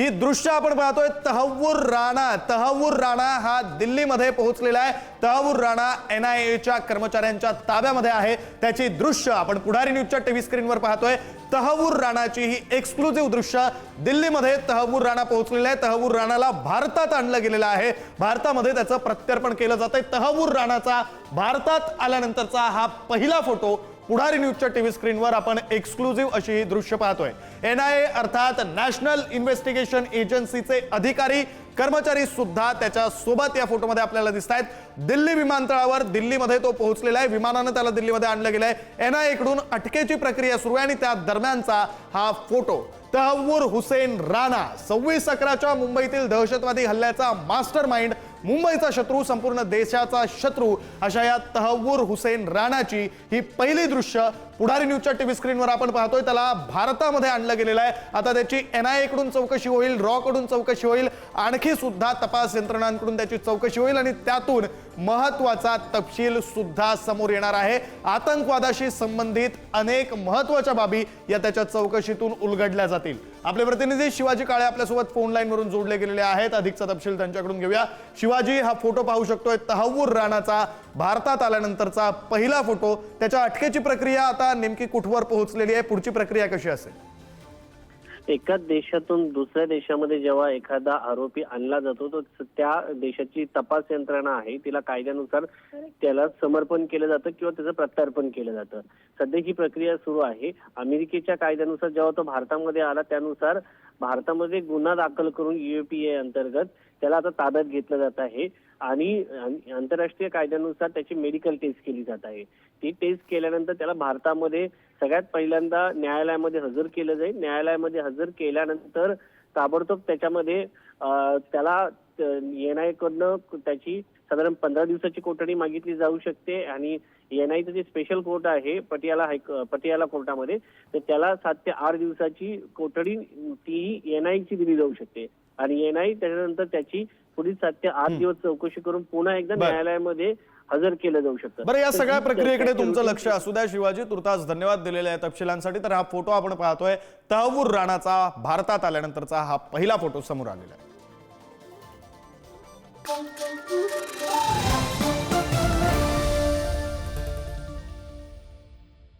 ही दृश्य आपण पाहतोय तहवूर राणा. तहवूर राणा हा दिल्लीमध्ये पोहोचलेला आहे. तहवूर राणा एन आय एच्या कर्मचाऱ्यांच्या ताब्यामध्ये आहे. त्याची दृश्य आपण पुढारी न्यूजच्या टीव्ही स्क्रीनवर पाहतोय. तहवूर राणाची ही एक्सक्लुझिव्ह दृश्य दिल्लीमध्ये तहवूर राणा पोहोचलेला आहे. तहवूर राणाला भारतात आणलं गेलेलं आहे. भारतामध्ये त्याचं प्रत्यर्पण केलं जात आहे तहवूर राणाचा भारतात आल्यानंतरचा हा पहिला फोटो पुढारी न्यूजच्या टीव्ही स्क्रीनवर आपण एक्सक्लुझिव्ह अशी ही दृश्य पाहतोय. एन आय ए अर्थात नॅशनल इन्व्हेस्टिगेशन एजन्सीचे अधिकारी कर्मचारी सुद्धा त्याच्या सोबत या फोटोमध्ये आपल्याला दिसत आहेत दिल्ली विमानतळावर दिल्लीमध्ये तो पोहोचलेला आहे. विमानानं त्याला दिल्लीमध्ये आणलं गेलंय. एन आयकडून अटकेची प्रक्रिया सुरू आहे आणि त्या दरम्यानचा हा फोटो. तहवूर हुसेन राणा सव्वीस अकराच्या मुंबईतील दहशतवादी हल्ल्याचा मास्टर माइंड मुंबईचा शत्रू संपूर्ण देशाचा शत्रू अशा या तहवूर हुसेन राणाची ही पहिली दृश्य पुढारी न्यूजच्या टीव्ही स्क्रीनवर आपण पाहतोय. त्याला भारतामध्ये आणलं गेलेलं आहे. आता त्याची एन आय चौकशी होईल रॉ कडून चौकशी होईल. आणखी सुद्धा तपास यंत्रणांकडून त्याची चौकशी होईल आणि त्यातून महत्त्वाचा तपशील सुद्धा समोर येणार आहे. आतंकवादाशी संबंधित अनेक महत्त्वाच्या बाबी या त्याच्या चौकशीतून उलगडल्या जातील. आपले प्रतिनिधी शिवाजी काळे आपल्यासोबत फोन लाईन वरून जोडले गेलेले आहेत. अधिकचा तपशील त्यांच्याकडून घेऊया. शिवाजी हा फोटो पाहू शकतोय. तहवूर राणाचा भारतात आल्यानंतरचा पहिला फोटो. त्याच्या अटकेची प्रक्रिया आता नेमकी कुठवर पोहोचलेली आहे? पुढची प्रक्रिया कशी असेल? एकाच देशातून दुसऱ्या देशामध्ये जेव्हा एखादा आरोपी आणला जातो तर त्या देशाची तपास यंत्रणा आहे तिला कायद्यानुसार त्याला समर्पण केलं जातं किंवा त्याचं प्रत्यार्पण केलं जातं. सध्या ही प्रक्रिया सुरू आहे. अमेरिकेच्या कायद्यानुसार जेव्हा तो भारतामध्ये आला त्यानुसार भारतामध्ये गुन्हा दाखल करून युएपीए अंतर्गत त्याला आता ताब्यात घेतलं जात आहे. आणि आंतरराष्ट्रीय कायद्यानुसार त्याची मेडिकल टेस्ट केली जात आहे. ती टेस्ट केल्यानंतर त्याला भारतामध्ये सगळ्यात पहिल्यांदा न्यायालयामध्ये हजर केलं जाईल. न्यायालयामध्ये हजर केल्यानंतर ताबडतोब त्याच्यामध्ये त्याला एनआय त्याची साधारण पंधरा दिवसाची कोठडी मागितली जाऊ शकते आणि एनआयचं जे स्पेशल कोर्ट आहे पटियाला हाय पटियाला कोर्टामध्ये तर त्याला सात ते आठ दिवसाची कोठडी ती एनआयची दिली जाऊ शकते. आणि एनआय त्याच्यानंतर त्याची पुढील सात ते आठ दिवस चौकशी करून पुन्हा एकदा. न्यायालयामध्ये हजर केलं जाऊ शकतं. बरं या सगळ्या प्रक्रियेकडे तुमचं लक्ष असू द्या शिवाजी. तुर्तास धन्यवाद दिलेल्या आहे तपशिलांसाठी. तर हा फोटो आपण पाहतोय. तहव्वूर राणाचा भारतात आल्यानंतरचा हा पहिला फोटो समोर आलेला आहे. Boom, boom, boom.